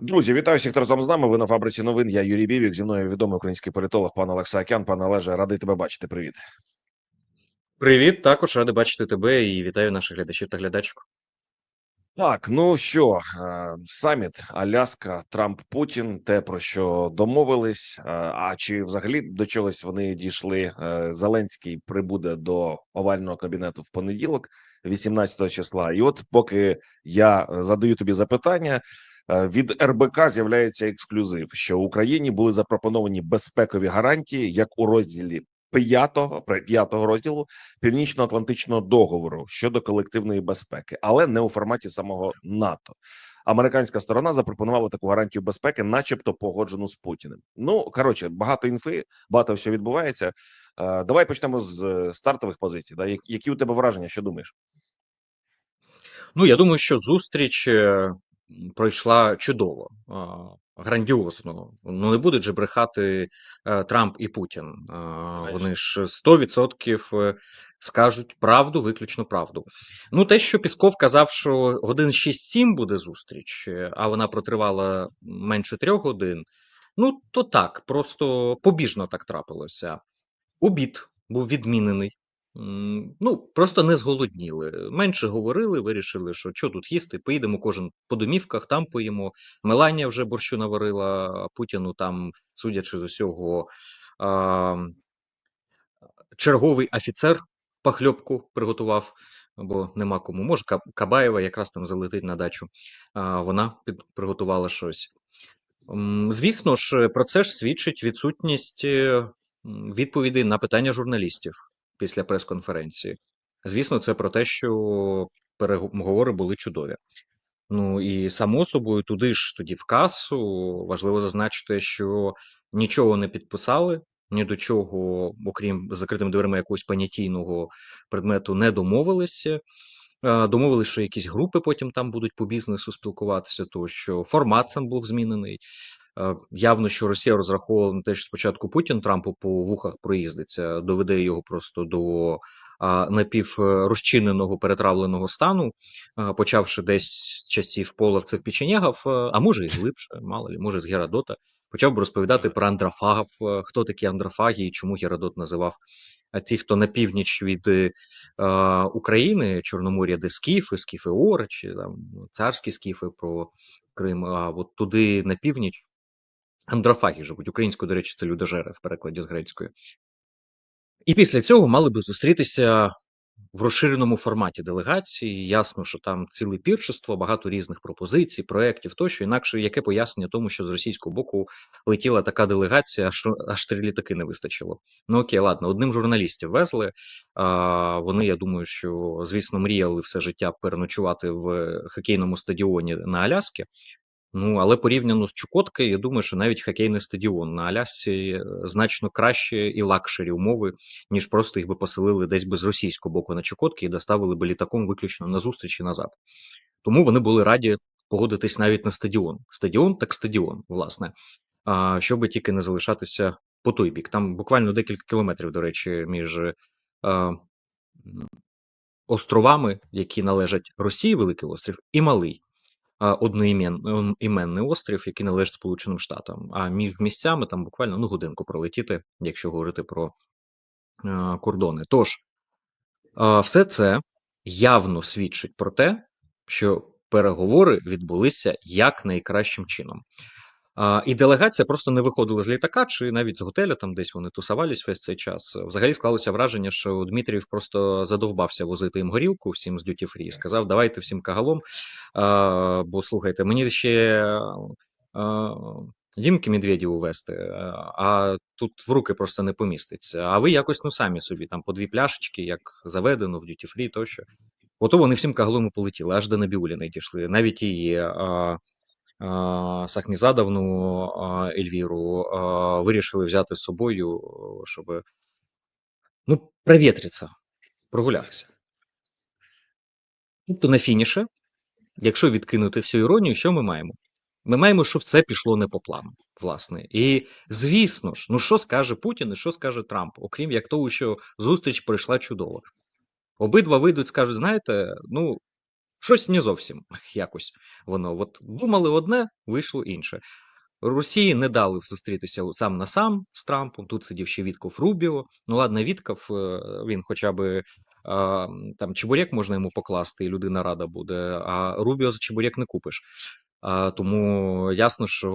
Друзі, вітаю всіх, хто разом з нами. Ви на фабриці новин. Я Юрій Бібік. Зі мною відомий український політолог пан Олекса Акян. Пане Олеже, радий тебе бачити. Привіт. Привіт, також радий бачити тебе і вітаю наших глядачів та глядачок. Так, ну що, е, саміт Аляска, Трамп, Путін, те про що домовились. Е, А чи взагалі до чогось вони дійшли? Е, Зеленський прибуде до овального кабінету в понеділок, 18 числа. І от поки я задаю тобі запитання. Е, Від РБК з'являється ексклюзив, що Україні були запропоновані безпекові гарантії, як у розділі п'ятого п'ятого розділу Північно-Атлантичного договору щодо колективної безпеки, але не у форматі самого НАТО. Американська сторона запропонувала таку гарантію безпеки, начебто погоджену з Путіним. Ну коротше, багато інфи, багато всього відбувається. Е, Давай почнемо з е, стартових позицій. Да? Які у тебе враження? Що думаєш? Ну, я думаю, що зустріч пройшла чудово, грандіозно. Ну, не будуть же брехати е, Трамп і Путін. Вони ж 100% е, скажуть правду, виключно правду. Ну, те, що Пісков казав, що годин 6-7 буде зустріч, е, а вона протривала менше трьох годин. Ну, то так, просто побіжно так трапилося. Обід був відмінений. Ну, просто не зголодніли. Менше говорили, вирішили, що що тут їсти, поїдемо кожен по домівках, там поїмо. Меланія вже борщу наварила, а Путіну там, судячи з усього, а, черговий офіцер пахльопку приготував, бо нема кому. Може, Кабаєва якраз там залетить на дачу. А, вона під, приготувала щось. Звісно ж, про це ж свідчить відсутність е, відповідей на питання журналістів після прес-конференції. Звісно, це про те, що переговори були чудові. Ну і само собою, туди ж тоді в касу важливо зазначити, що нічого не підписали, ні до чого, окрім закритими дверима якогось понятійного предмету, не домовилися. Е, Домовилися, що якісь групи потім там будуть по бізнесу спілкуватися, то що формат сам був змінений. Е, Явно, що Росія розраховувала на те, що спочатку Путін Трампу по вухах проїздиться, доведе його просто до напіврозчиненого перетравленого стану, почавши десь часів половців печенягів, е, а може і глибше, мало лі, може з Геродота, почав би розповідати про андрофагів, е, хто такі андрофаги і чому Геродот називав ті, хто на північ від е, е, України, Чорномор'я, де скіфи, скіфи Ор, чи там царські скіфи про Крим, а от туди на північ андрофаги живуть. Українською, до речі, це людожери в перекладі з грецької. І після цього мали би зустрітися в розширеному форматі делегації. Ясно, що там ціле піршество, багато різних пропозицій, проєктів тощо. Інакше яке пояснення тому, що з російського боку летіла така делегація, що аж три літаки не вистачило. Ну окей, ладно, одним журналістів везли. А, вони, я думаю, що звісно мріяли все життя переночувати в хокейному стадіоні на Аляскі. Ну, але порівняно з Чукоткою, я думаю, що навіть хокейний стадіон на Алясці е, значно краще і лакшері умови, ніж просто їх би поселили десь би з російського боку на Чукотки і доставили би літаком виключно на зустрічі назад. Тому вони були раді погодитись навіть на стадіон. Стадіон так стадіон, власне, щоб тільки не залишатися по той бік. Там буквально декілька кілометрів, до речі, між а, островами, які належать Росії, Великий острів, і Малий одноіменний острів, який належить Сполученим Штатам. А між місцями там буквально ну, годинку пролетіти, якщо говорити про кордони. Тож, все це явно свідчить про те, що переговори відбулися як найкращим чином. І делегація просто не виходила з літака, чи навіть з готеля, там десь вони тусувались весь цей час. Взагалі склалося враження, що Дмитрів просто задовбався возити їм горілку всім з дюті фрі. Сказав, давайте всім кагалом. Бо слухайте, мені ще Дімки Медведєву вести, а, тут в руки просто не поміститься. А ви якось ну самі собі там по дві пляшечки, як заведено в дюті фрі, тощо. Ото вони всім кагалом і полетіли, аж до Набіулі не дійшли. Навіть її. А, Сахмізадовну а, Ельвіру вирішили взяти з собою, щоб ну, провітритися, прогулятися. Тобто на фініше, якщо відкинути всю іронію, що ми маємо? Ми маємо, що все пішло не по плану, власне. І звісно ж, ну що скаже Путін і що скаже Трамп, окрім як того, що зустріч пройшла чудово. Обидва вийдуть, скажуть: знаєте, ну Щось не зовсім якось воно. От думали одне, вийшло інше. Росії не дали зустрітися сам на сам з Трампом. Тут сидів ще Вітков Рубіо. Ну ладно, Вітков, е, він хоча би там чебурек можна йому покласти, і людина рада буде. А Рубіо за чебурек не купиш. Тому ясно, що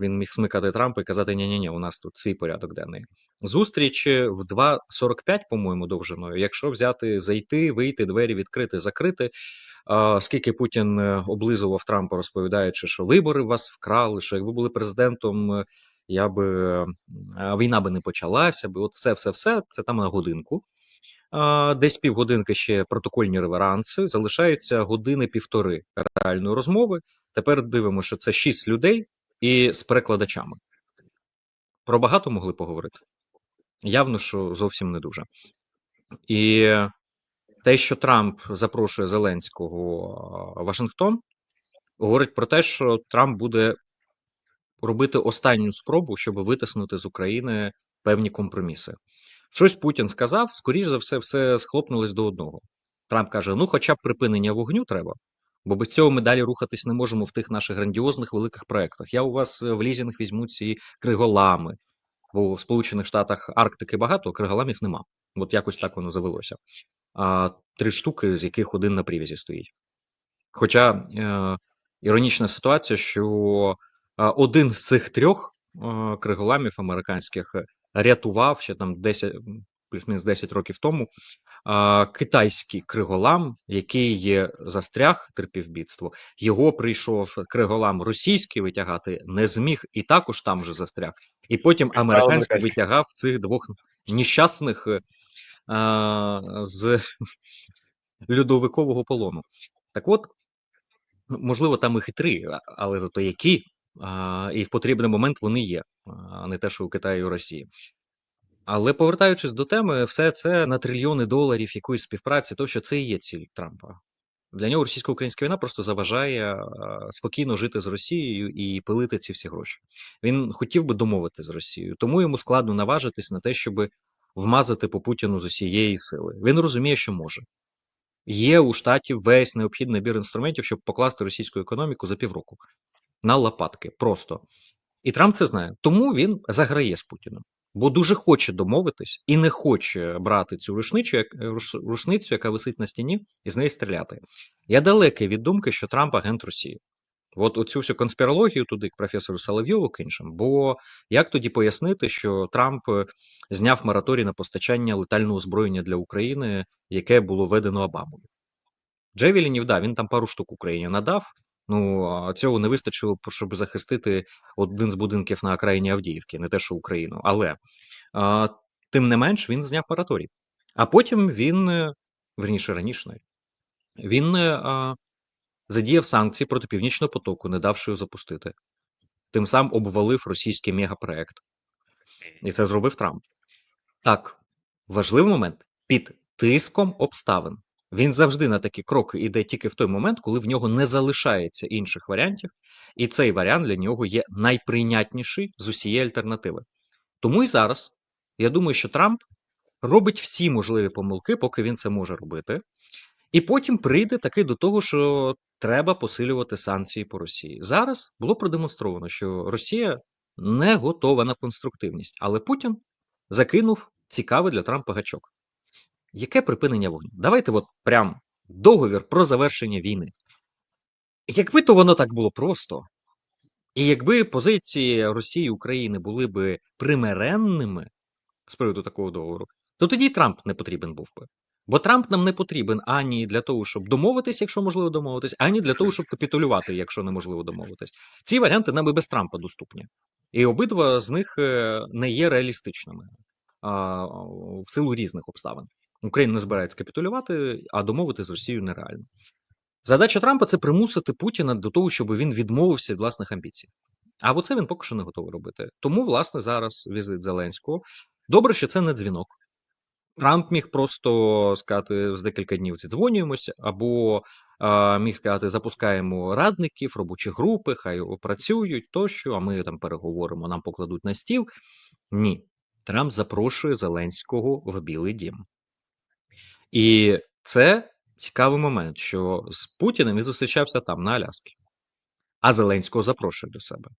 він міг смикати Трампа і казати: ні ні ні у нас тут свій порядок денний. Зустріч е, в 2.45, по-моєму, довжиною. Якщо взяти, зайти, вийти, двері відкрити, закрити. Скільки Путін е, облизував Трампа, розповідаючи, що вибори вас вкрали, що якби були президентом, е, я би війна би не почалася, би от все, все, все це там на годинку. Десь півгодинки ще протокольні реверанси. Залишаються години півтори реальної розмови. Тепер дивимося, що це шість людей і з перекладачами. Про багато могли поговорити. Явно, що зовсім не дуже. І те, що Трамп запрошує Зеленського Вашингтон, говорить про те, що Трамп буде робити останню спробу, щоб витиснути з України певні компроміси. Щось Путін сказав, скоріш за все, все схлопнулось до одного. Трамп каже: ну, хоча б припинення вогню треба, бо без цього ми далі рухатись не можемо в тих наших грандіозних великих проєктах. Я у вас е, в лізінг візьму ці криголами, бо в Сполучених Штатах Арктики багато, а криголамів нема. От якось так воно завелося. А три штуки, з яких один на привязі стоїть. Хоча е, іронічна ситуація, що один з цих трьох е, криголамів американських рятував ще там 10, плюс-мінус 10 років тому е, китайський криголам, який застряг, терпів бідство. Його прийшов криголам російський витягати, не зміг, і також там же застряг. І потім американський витягав цих двох нещасних е, з льодовикового полону. Так от, можливо, там і три, але зато які, а, і в потрібний момент вони є, а не те, що у Китаї і у Росії. Але повертаючись до теми, все це на трильйони доларів якоїсь співпраці, то що це і є ціль Трампа. Для нього російсько-українська війна просто заважає спокійно жити з Росією і пилити ці всі гроші. Він хотів би домовити з Росією, тому йому складно наважитись на те, щоб вмазати по Путіну з усієї сили. Він розуміє, що може. Є у штаті весь необхідний набір інструментів, щоб покласти російську економіку за півроку на лопатки. Просто. І Трамп це знає. Тому він заграє з Путіним, бо дуже хоче домовитись і не хоче брати цю рушницю, як, руш- рушницю, яка висить на стіні, і з неї стріляти. Я далекий від думки, що Трамп агент Росії. От оцю всю конспірологію туди к професору Соловйову к іншим. Бо як тоді пояснити, що Трамп е, зняв мораторій на постачання летального озброєння для України, яке було введено Обамою? Джевелінів, да, він там пару штук Україні надав. Ну цього не вистачило, щоб захистити один з будинків на окраїні Авдіївки, не те, що Україну. Але а, тим не менш він зняв мораторій. А потім він, е, верніше раніше він е, а, задіяв санкції проти Північного потоку, не давши його запустити. Тим самим обвалив російський мегапроект. І це зробив Трамп. Так, важливий момент під тиском обставин. Він завжди на такі кроки йде тільки в той момент, коли в нього не залишається інших варіантів, і цей варіант для нього є найприйнятніший з усієї альтернативи. Тому і зараз я думаю, що Трамп робить всі можливі помилки, поки він це може робити, і потім прийде таки до того, що треба посилювати санкції по Росії. Зараз було продемонстровано, що Росія не готова на конструктивність, але Путін закинув цікавий для Трампа гачок. Яке припинення вогню? Давайте от прям договір про завершення війни. Якби то воно так було просто, і якби позиції Росії і України були би примиренними з приводу такого договору, то тоді Трамп не потрібен був би. Бо Трамп нам не потрібен ані для того, щоб домовитись, якщо можливо домовитись, ані для того, щоб капітулювати, якщо неможливо домовитись. Ці варіанти нам і без Трампа доступні. І обидва з них е, не є реалістичними в силу різних обставин. Україна не збирається капітулювати, а домовити з Росією нереально. Задача Трампа це примусити Путіна до того, щоб він відмовився від власних амбіцій. А оце він поки що не готовий робити. Тому, власне, зараз візит Зеленського. Добре, що це не дзвінок. Трамп міг просто сказати з декілька днів зідзвонюємося, або а, міг сказати, запускаємо радників, робочі групи, хай опрацюють тощо, а ми там переговоримо, нам покладуть на стіл. Ні. Трамп запрошує Зеленського в Білий Дім. І це цікавий момент, що з Путіним він зустрічався там, на Аляскі, а Зеленського запрошує до себе.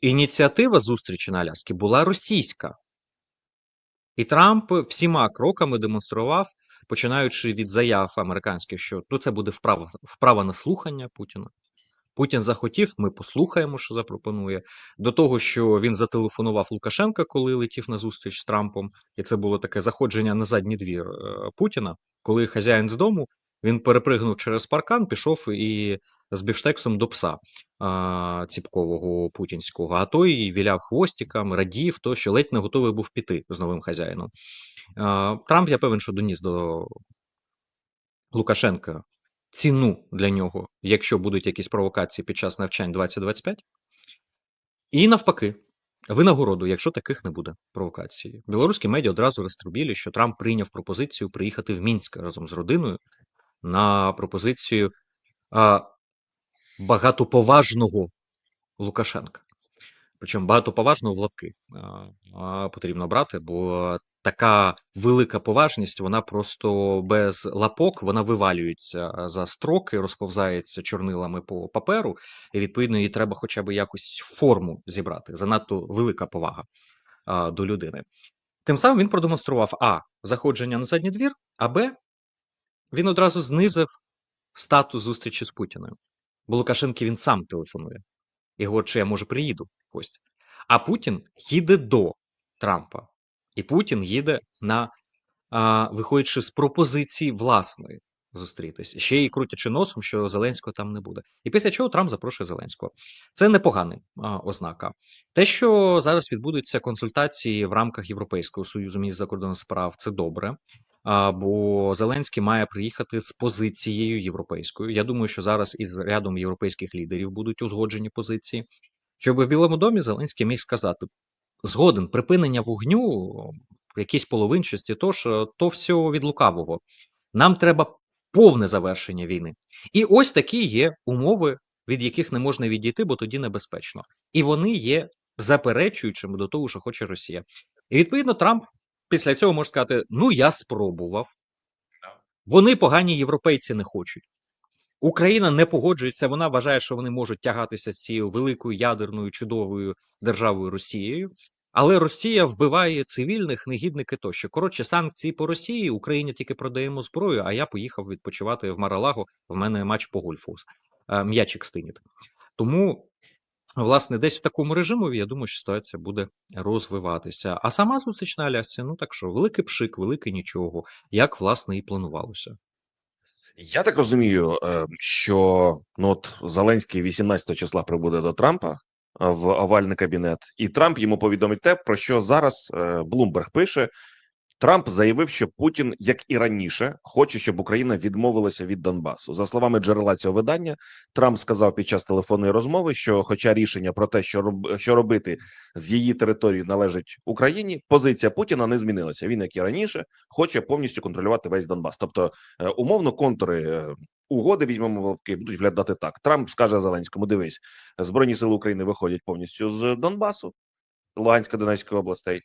Ініціатива зустрічі на Аляскі була російська. І Трамп всіма кроками демонстрував, починаючи від заяв американських, що ну, це буде вправа, вправа на слухання Путіна. Путін захотів, ми послухаємо, що запропонує. До того, що він зателефонував Лукашенка, коли летів на зустріч з Трампом, і це було таке заходження на задній двір е, Путіна, коли хазяїн з дому він перепригнув через паркан, пішов і з бівштексом до пса а, ціпкового путінського, а той віляв хвостиком, радів, то що ледь не готовий був піти з новим хазяїном. А, Трамп, я певен, що доніс до Лукашенка ціну для нього, якщо будуть якісь провокації під час навчань 2025, і навпаки, винагороду, якщо таких не буде провокацій. Білоруські медіа одразу розтрубілі, що Трамп прийняв пропозицію приїхати в Мінськ разом з родиною на пропозицію а, багатоповажного Лукашенка. Причому багатоповажного в лапки а, а, потрібно брати, бо така велика поважність, вона просто без лапок, вона вивалюється за строки, розповзається чорнилами по паперу, і відповідно їй треба хоча б якусь форму зібрати. Занадто велика повага а, до людини. Тим самим він продемонстрував А. Заходження на задній двір, а Б. Він одразу знизив статус зустрічі з Путіною. Бо Лукашенки він сам телефонує і говорить, що я може приїду гості. А Путін їде до Трампа. І Путін їде на, а, виходячи з пропозиції власної зустрітися. Ще й крутячи носом, що Зеленського там не буде. І після чого Трамп запрошує Зеленського. Це непогана ознака. Те, що зараз відбудуться консультації в рамках Європейського союзу міністр закордонних справ, це добре. А, бо Зеленський має приїхати з позицією європейською. Я думаю, що зараз із рядом європейських лідерів будуть узгоджені позиції. Щоб в Білому домі Зеленський міг сказати: згоден припинення вогню в якійсь половинчості, то ж то все від лукавого. Нам треба повне завершення війни. І ось такі є умови, від яких не можна відійти, бо тоді небезпечно. І вони є заперечуючими до того, що хоче Росія. І відповідно Трамп після цього може сказати: Ну, я спробував. Вони погані європейці не хочуть. Україна не погоджується, вона вважає, що вони можуть тягатися цією великою ядерною чудовою державою Росією. Але Росія вбиває цивільних, негідники тощо. Коротше, санкції по Росії Україні тільки продаємо зброю. А я поїхав відпочивати в Маралаго. В мене матч по гольфу. Е, М'ячик стиніт. Тому, власне, десь в такому режимі, я думаю, що ситуація буде розвиватися. А сама зустріч на Алясці, ну так що, великий пшик, великий нічого, як власне і планувалося. Я так розумію, е, що ну от Зеленський 18 числа прибуде до Трампа е, в овальний кабінет, і Трамп йому повідомить те, про що зараз е, Блумберг пише. Трамп заявив, що Путін, як і раніше, хоче, щоб Україна відмовилася від Донбасу. За словами джерела цього видання, Трамп сказав під час телефонної розмови, що, хоча рішення про те, що роб, що робити з її території належить Україні, позиція Путіна не змінилася. Він, як і раніше, хоче повністю контролювати весь Донбас. Тобто, е, умовно, контури е, угоди візьмемо в лапки, будуть виглядати так. Трамп скаже Зеленському: дивись, збройні сили України виходять повністю з Донбасу. Луганська Донецької областей.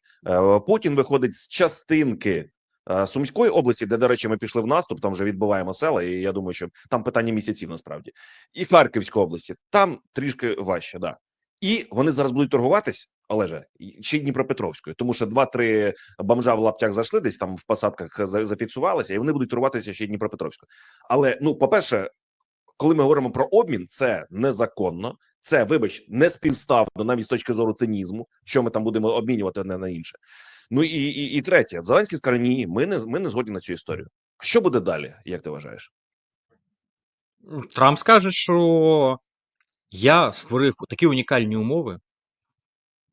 Путін виходить з частинки е, Сумської області, де, до речі, ми пішли в наступ. Там вже відбуваємо села, і я думаю, що там питання місяців насправді, і Харківської області там трішки важче. Да. І вони зараз будуть торгуватись, Олеже, ще Дніпропетровською, тому що два-три бомжа в лаптях зайшли десь там в посадках за- зафіксувалися, і вони будуть торгуватися ще Дніпропетровською. Але ну, по-перше, коли ми говоримо про обмін, це незаконно. Це, вибач, не співставно навіть з точки зору цинізму, що ми там будемо обмінювати одне на інше. Ну і і, і третє, Зеленський скаже: ні, ми не ми не згодні на цю історію. Що буде далі, як ти вважаєш? Трамп скаже, що я створив такі унікальні умови.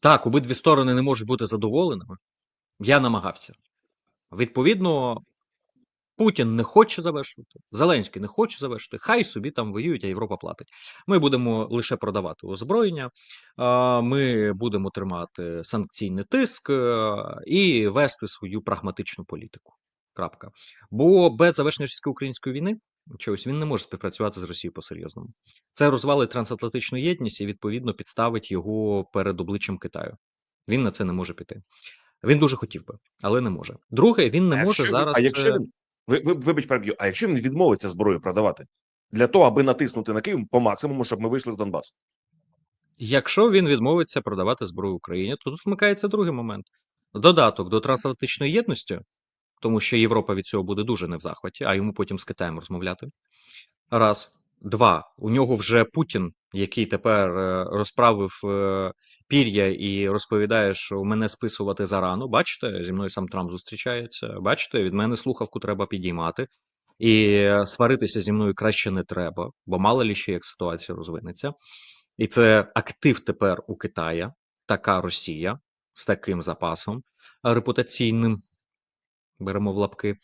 Так, обидві сторони не можуть бути задоволеними. Я намагався. Відповідно, Путін не хоче завершувати, Зеленський не хоче завершити. Хай собі там воюють, а Європа платить. Ми будемо лише продавати озброєння, ми будемо тримати санкційний тиск е, і вести свою прагматичну політику. Крапка. Бо без завершення російсько-української війни чогось він не може співпрацювати з Росією по-серйозному. Це розвалить трансатлантичну єдність і відповідно підставить його перед обличчям Китаю. Він на це не може піти. Він дуже хотів би, але не може. Друге, він не а може якщо, зараз. а якщо е, він Ви, ви вибач, переб'ю. А якщо він відмовиться зброю продавати для того, аби натиснути на Київ по максимуму, щоб ми вийшли з Донбасу? Якщо він відмовиться продавати зброю Україні, то тут вмикається другий момент: додаток до трансатлантичної єдності, тому що Європа від цього буде дуже не в захваті, а йому потім з Китаєм розмовляти. Раз. Два. У нього вже Путін, який тепер е, розправив е, пір'я і розповідає, що мене списувати зарано. Бачите, зі мною сам Трамп зустрічається. Бачите, від мене слухавку треба підіймати. І сваритися зі мною краще не треба, бо мало лі ще як ситуація розвинеться. І це актив тепер у Китая, така Росія з таким запасом е, репутаційним. Беремо в лапки.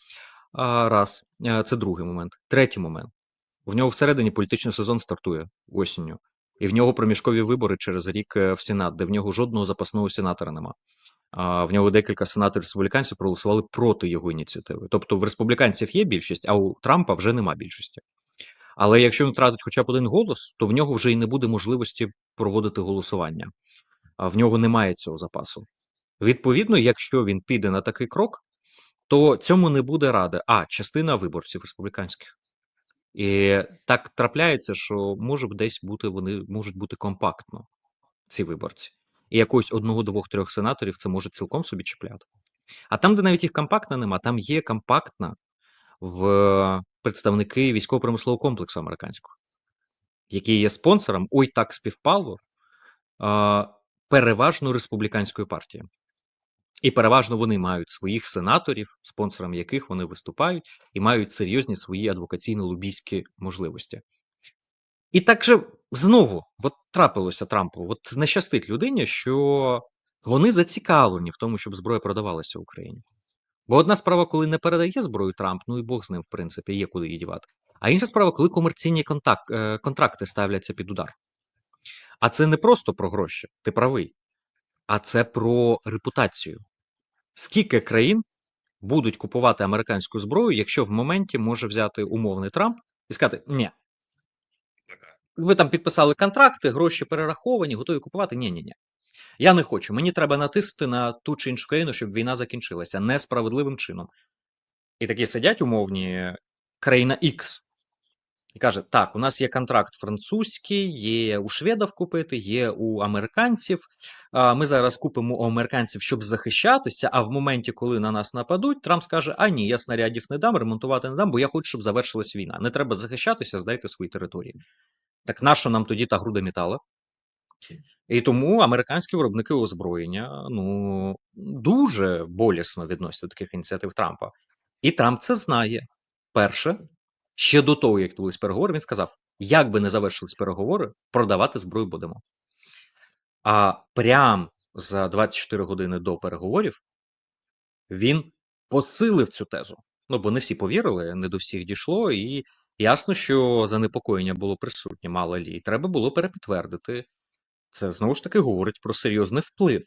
Раз. Це другий момент. Третій момент. В нього всередині політичний сезон стартує осінню. І в нього проміжкові вибори через рік е, в Сенат, де в нього жодного запасного сенатора нема. В нього декілька сенаторів республіканців проголосували проти його ініціативи. Тобто в республіканців є більшість, а у Трампа вже нема більшості. Але якщо він втратить хоча б один голос, то в нього вже і не буде можливості проводити голосування. А в нього немає цього запасу. Відповідно, якщо він піде на такий крок, то цьому не буде ради. А частина виборців республіканських. І так трапляється, що може десь бути вони можуть бути компактно, ці виборці. І якогось одного, двох, трьох сенаторів це може цілком собі чіпляти. А там, де навіть їх компактно нема, там є компактна в представники військово-промислового комплексу американського, який є спонсором, ой, так співпало, переважно республіканської партії. І переважно вони мають своїх сенаторів, спонсором яких вони виступають, і мають серйозні свої адвокаційно-лобійські можливості. І так же знову от трапилося Трампу, от не щастить людині, що вони зацікавлені в тому, щоб зброя продавалася Україні. Бо одна справа, коли не передає зброю Трамп, ну і Бог з ним, в принципі, є куди її дівати. А інша справа, коли комерційні контакт, е, контракти ставляться під удар. А це не просто про гроші, ти правий, а це про репутацію. Скільки країн будуть купувати американську зброю, якщо в моменті може взяти умовний Трамп і сказати: ні, ви там підписали контракти, гроші перераховані, готові купувати? Ні, ні, ні. Я не хочу. Мені треба натиснути на ту чи іншу країну, щоб війна закінчилася несправедливим чином. І такі сидять умовні країна X. І каже: так, у нас є контракт французький, є у шведів купити, є у американців. Ми зараз купимо у американців, щоб захищатися. А в моменті, коли на нас нападуть, Трамп скаже: А ні, я снарядів не дам, ремонтувати не дам, бо я хочу, щоб завершилась війна. Не треба захищатися, здайте свої території. Так нащо нам тоді та груда металу? І тому американські виробники озброєння ну дуже болісно відносяться до таких ініціатив Трампа. І Трамп це знає. Перше, ще до того, як відбулись переговори, він сказав: як би не завершились переговори, продавати зброю будемо. А прям за 24 години до переговорів він посилив цю тезу. Ну, бо не всі повірили, не до всіх дійшло, і ясно, що занепокоєння було присутнє, мало лі. І треба було перепідтвердити. Це знову ж таки говорить про серйозний вплив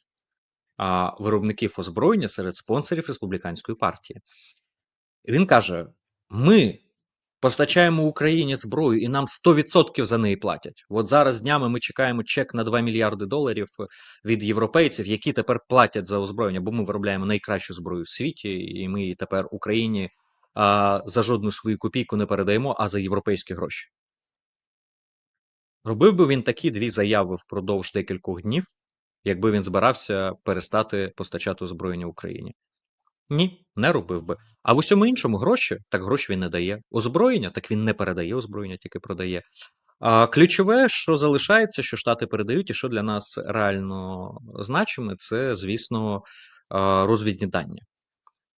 а, виробників озброєння серед спонсорів республіканської партії. Він каже: ми постачаємо Україні зброю, і нам 100% за неї платять. От зараз днями ми чекаємо чек на 2 мільярди доларів від європейців, які тепер платять за озброєння, бо ми виробляємо найкращу зброю в світі, і ми її тепер Україні а, за жодну свою копійку не передаємо, а за європейські гроші. Робив би він такі дві заяви впродовж декількох днів, якби він збирався перестати постачати озброєння Україні? Ні, не робив би. А в усьому іншому гроші, так гроші він не дає. Озброєння, так він не передає озброєння, тільки продає. А ключове, що залишається, що Штати передають, і що для нас реально значиме, це, звісно, розвідні дані.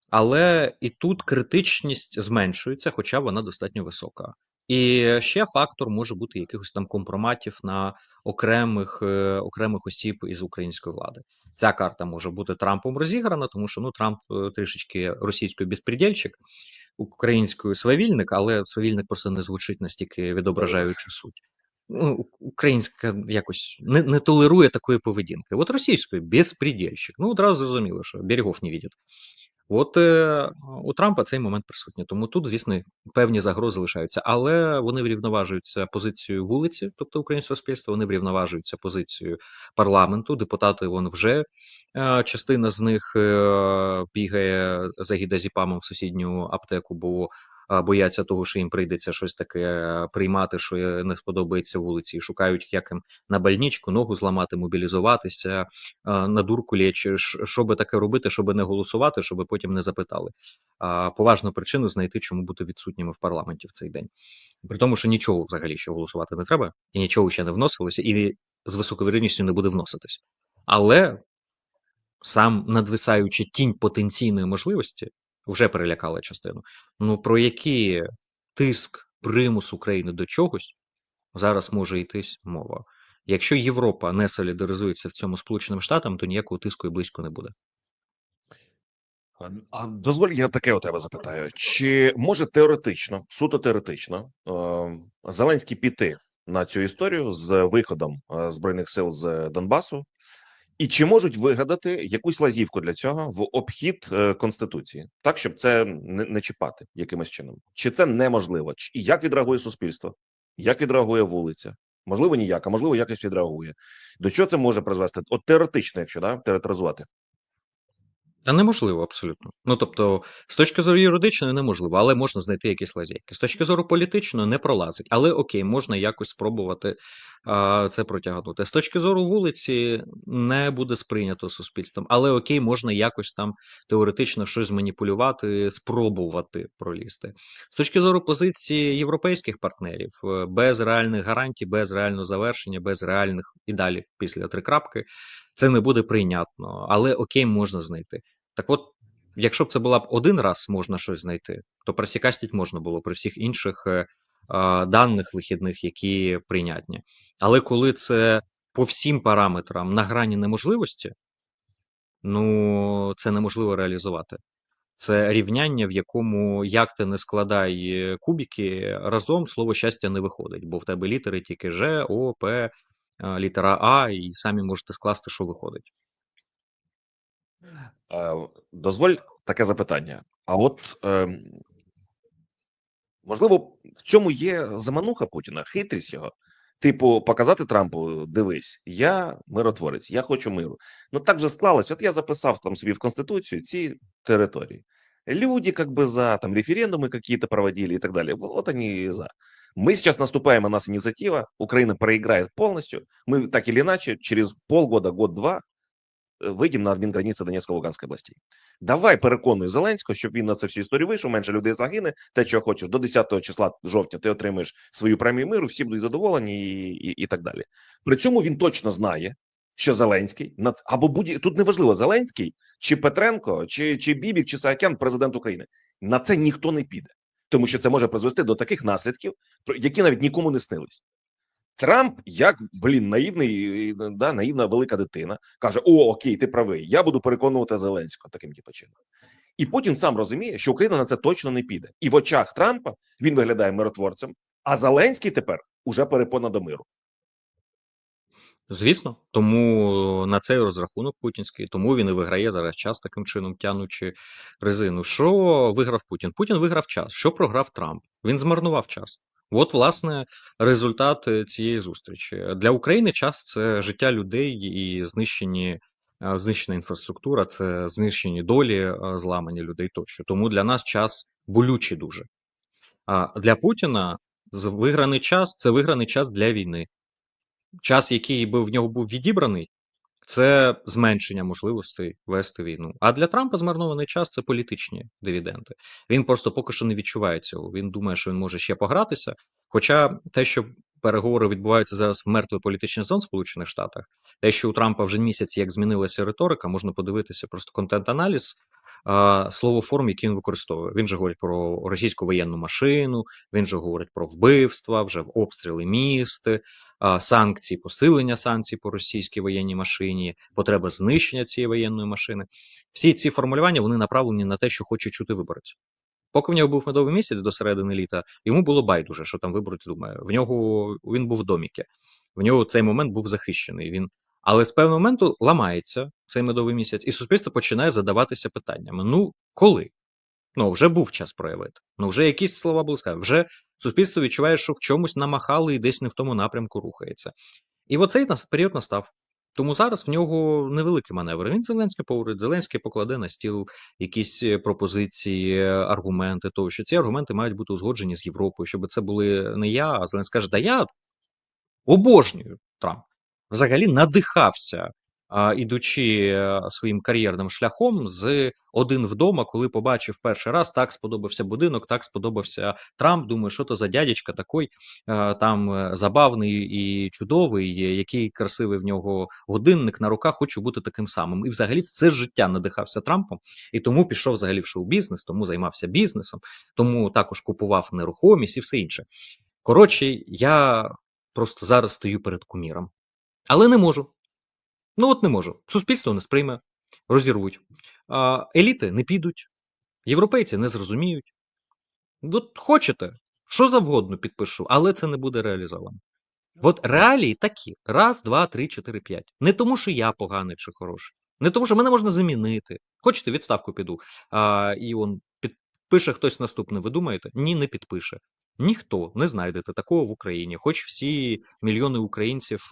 Але і тут критичність зменшується, хоча вона достатньо висока. І ще фактор може бути якихось там компроматів на окремих е, окремих осіб із української влади. Ця карта може бути Трампом розіграна, тому що ну Трамп е, трішечки російською безпредельщик, українською свавільник, але свавільник просто не звучить настільки відображаючи суть. Ну, українська якось не, не толерує такої поведінки. От російською безпредельщик. Ну, одразу зрозуміло, що берегов не видить. От е, у Трампа цей момент присутній. Тому тут, звісно, певні загрози лишаються, але вони врівноважуються позицією вулиці, тобто українського суспільства, вони врівноважуються позицією парламенту. Депутати вон вже е, частина з них е, бігає за гідазіпамом в сусідню аптеку, бо бояться того, що їм прийдеться щось таке приймати, що е, не сподобається вулиці, і шукають, як їм на больничку ногу зламати, мобілізуватися, на дурку лєч, ш- що би таке робити, щоб не голосувати, щоб потім не запитали. Поважну причину знайти, чому бути відсутніми в парламенті в цей день. При тому, що нічого взагалі ще голосувати не треба, і нічого ще не вносилося, і з високою вірогідністю не буде вноситись. Але сам надвисаючи тінь потенційної можливості вже перелякала частину. Ну про який тиск, примус України до чогось зараз може йтись мова. Якщо Європа не солідаризується в цьому Сполученим Штатам, то ніякого тиску і близько не буде. А, А дозволь, я таке у тебе запитаю: чи може теоретично, суто теоретично, е, Зеленський піти на цю історію з виходом е, збройних сил з Донбасу, і чи можуть вигадати якусь лазівку для цього в обхід е, конституції, так щоб це не, чіпати якимось чином? Чи це неможливо? І як відреагує суспільство? Як відреагує вулиця? Можливо, ніяк, а можливо, якось відреагує. До чого це може призвести? От теоретично, якщо да, теоретизувати. Та неможливо абсолютно. Ну тобто, з точки зору юридичної неможливо, але можна знайти якісь лазейки. З точки зору політичної не пролазить, але окей, можна якось спробувати це протягнути. З точки зору вулиці не буде сприйнято суспільством, але окей, можна якось там теоретично щось зманіпулювати, спробувати пролізти. З точки зору позиції європейських партнерів, е, без реальних гарантій, без реального завершення, без реальних і далі після три крапки. Це не буде прийнятно, але окей, можна знайти. Так от, якщо б це була б один раз можна щось знайти, то просікастіть можна було при всіх інших е, даних вихідних, які прийнятні. Але коли це по всім параметрам на грані неможливості, ну це неможливо реалізувати. Це рівняння, в якому як ти не складай е, кубики разом, слово щастя не виходить, бо в тебе літери тільки Ж, О, П, е, літера А, і самі можете скласти, що виходить. Е, Дозволь таке запитання. А от ем, можливо, в цьому є замануха Путіна, хитрість його. Типу, показати Трампу: дивись, я миротворець, я хочу миру. Ну так же склалось. От я записав там собі в Конституцію ці території. Люди как бы за, там референдумы какие-то проводили и так далее. Вот они и за. Мы сейчас наступаем, у нас инициатива, Украина проиграет полностью. Мы так или иначе через полгода, год-два вийдемо на адмінграниці Донецької Луганської областей. Давай переконуй Зеленського, щоб він на це всю історію вийшов, менше людей загине. Те, що хочеш, до 10 числа жовтня ти отримаєш свою премію миру, всі будуть задоволені і, і, і так далі. При цьому він точно знає, що Зеленський або будь тут неважливо Зеленський, чи Петренко, чи, чи Бібік, чи Саакян, президент України. На це ніхто не піде, тому що це може призвести до таких наслідків, які навіть нікому не снились. Трамп, як блін, наївний, да, наївна велика дитина, каже: О, окей, ти правий, я буду переконувати Зеленського таким типу чином. І Путін сам розуміє, що Україна на це точно не піде. І в очах Трампа він виглядає миротворцем, а Зеленський тепер уже перепона до миру. Звісно, тому на цей розрахунок путінський, тому він і виграє зараз час таким чином, тянучи резину. Що виграв Путін? Путін виграв час. Що програв Трамп? Він змарнував час. От, власне, результат цієї зустрічі для України. Час це життя людей і знищені. Знищена інфраструктура, це знищені долі, зламані людей тощо. Тому для нас час болючий дуже. А для Путіна виграний час це виграний час для війни час, який би в нього був відібраний, це зменшення можливостей вести війну. А для Трампа змарнований час це політичні дивіденди. Він просто поки що не відчуває цього. Він думає, що він може ще погратися. Хоча те, що переговори відбуваються зараз в мертвий політичний зон Сполучених Штатах, те, що у Трампа вже місяць як змінилася риторика, можна подивитися просто контент-аналіз. Слово форм, які він використовує. Він же говорить про російську воєнну машину, він же говорить про вбивства, вже в обстріли міст, а, санкції, посилення санкцій по російській воєнній машині, потреба знищення цієї воєнної машини. Всі ці формулювання вони направлені на те, що хоче чути виборець. Поки в нього був медовий місяць до середини літа, йому було байдуже, що там виборець думає. В нього він був в доміки, в нього цей момент був захищений. Він але з певного моменту ламається цей медовий місяць, і суспільство починає задаватися питаннями: ну коли? Ну, вже був час проявити. Ну, вже якісь слова були сказані. Вже суспільство відчуває, що в чомусь намахали і десь не в тому напрямку рухається. І оцей нас період настав. Тому зараз в нього невеликий маневр. Він Зеленський поговорить, Зеленський покладе на стіл якісь е, пропозиції, е, аргументи, тощо. Ці аргументи мають бути узгоджені з Європою, щоб це були не я, а Зеленський каже, да я обожнюю Трамп. Взагалі надихався, ідучи е, своїм кар'єрним шляхом з один вдома, коли побачив перший раз, так сподобався будинок, так сподобався Трамп. Думаю, що то за дядечка такий е, там е, забавний і чудовий, який красивий в нього годинник на руках, хочу бути таким самим. І взагалі все життя надихався Трампом, і тому пішов взагалі в шоу-бізнес, тому займався бізнесом, тому також купував нерухомість і все інше. Коротше, я просто зараз стою перед куміром. Але не можу. Ну, от не можу. Суспільство не сприйме, розірвуть. Еліти не підуть, європейці не зрозуміють. От хочете, що завгодно підпишу, але це не буде реалізовано. От реалії такі: раз, два, три, чотири, п'ять. Не тому, що я поганий чи хороший, не тому, що мене можна замінити. Хочете, відставку піду. А, і он підпише хтось наступне. Ви думаєте? Ні, не підпише. Ніхто не знайдете такого в Україні, хоч всі мільйони українців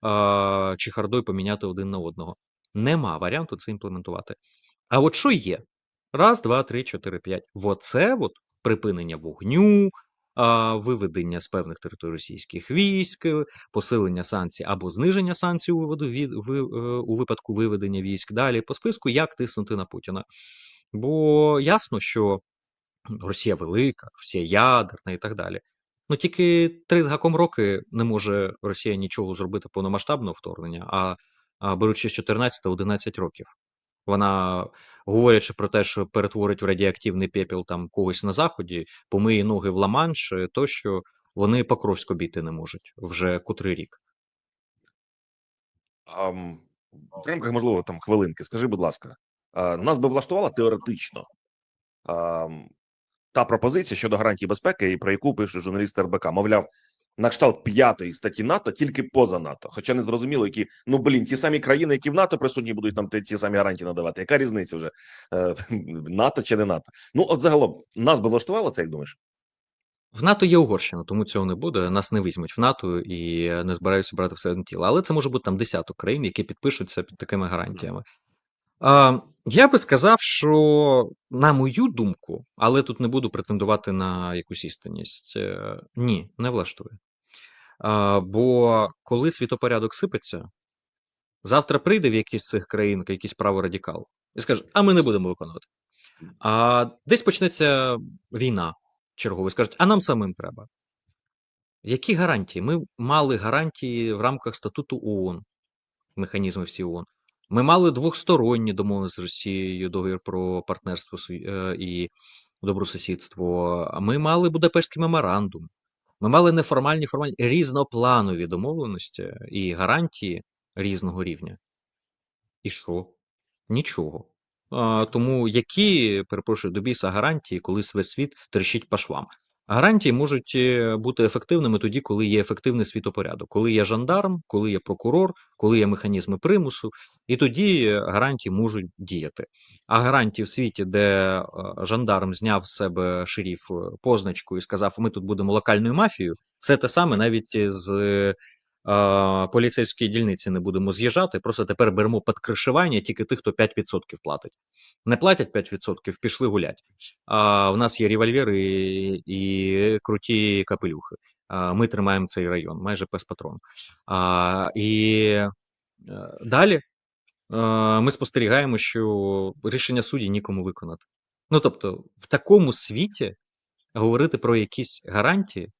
а, чехардой поміняти один на одного. Нема варіанту це імплементувати. А от що є? Раз, два, три, чотири, п'ять. Оце от припинення вогню, виведення з певних територій російських військ, е, посилення санкцій або зниження санкцій е, у випадку виведення військ. Далі по списку, як тиснути на Путіна. Бо ясно, що Росія велика, Росія ядерна і так далі. Ну тільки три з гаком роки не може Росія нічого зробити повномасштабного вторгнення, а, а беручи з 14-11 років. Вона, говорячи про те, що перетворить в радіоактивний пепіл там когось на заході, помиє ноги в Ла-Манш, тощо вони Покровськ обійти не можуть вже котрий рік. Ам, в рамках, можливо, там хвилинки. Скажи, будь ласка, а, нас би влаштувала теоретично ам, та пропозиція щодо гарантії безпеки, і про яку пише журналіст РБК, мовляв, на кшталт п'ятої статті НАТО тільки поза НАТО. Хоча не зрозуміло, які ну блін, ті самі країни, які в НАТО присутні, будуть нам ті, ті самі гарантії надавати. Яка різниця вже е, НАТО чи не НАТО? Ну от загалом нас би влаштувало це, як думаєш? В НАТО є Угорщина, тому цього не буде. Нас не візьмуть в НАТО і не збираються брати все одне тіло. Але це може бути там десяток країн, які підпишуться під такими гарантіями. А, я би сказав, що на мою думку, але тут не буду претендувати на якусь істинність. е, Ні, не влаштує. А, бо коли світопорядок сипеться, завтра прийде в якийсь з цих країн якийсь праворадикал і скаже: а ми не будемо виконувати. А десь почнеться війна чергова, скажуть, а нам самим треба. Які гарантії? Ми мали гарантії в рамках статуту ООН, механізми всі ООН. Ми мали двосторонні домовленості з Росією, договір про партнерство е, і добросусідство. Ми мали Будапештський меморандум. Ми мали неформальні, формальні різнопланові домовленості і гарантії різного рівня. І що? Нічого. А, тому які, перепрошую, до біса гарантії, коли весь світ трещить по швам? Гарантії можуть е, бути ефективними тоді, коли є ефективний світопорядок, коли є жандарм, коли є прокурор, коли є механізми примусу, і тоді е, гарантії можуть діяти. А гарантії в світі, де е, жандарм зняв з себе шеріф позначку і сказав, ми тут будемо локальною мафією, все те саме навіть з поліцейської дільниці не будемо з'їжджати, просто тепер беремо під кришування тільки тих, хто 5% платить. Не платять 5%, пішли гулять. А в нас є револьвери і, і круті капелюхи. А, ми тримаємо цей район, майже без патрон. А, і е, далі е, ми спостерігаємо, що рішення судді нікому виконати. Ну тобто, в такому світі говорити про якісь гарантії.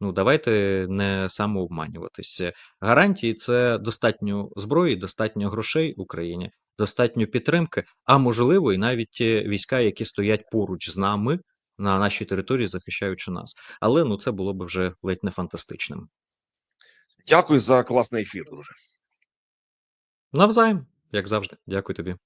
Ну, давайте не самообманюватися. Гарантії це достатньо зброї, достатньо грошей Україні, достатньо підтримки, а можливо, і навіть е, війська, які стоять поруч з нами на нашій території, захищаючи нас. Але ну це було б вже ледь не фантастичним. Дякую за класний ефір, друже. Навзаєм, як завжди, дякую тобі.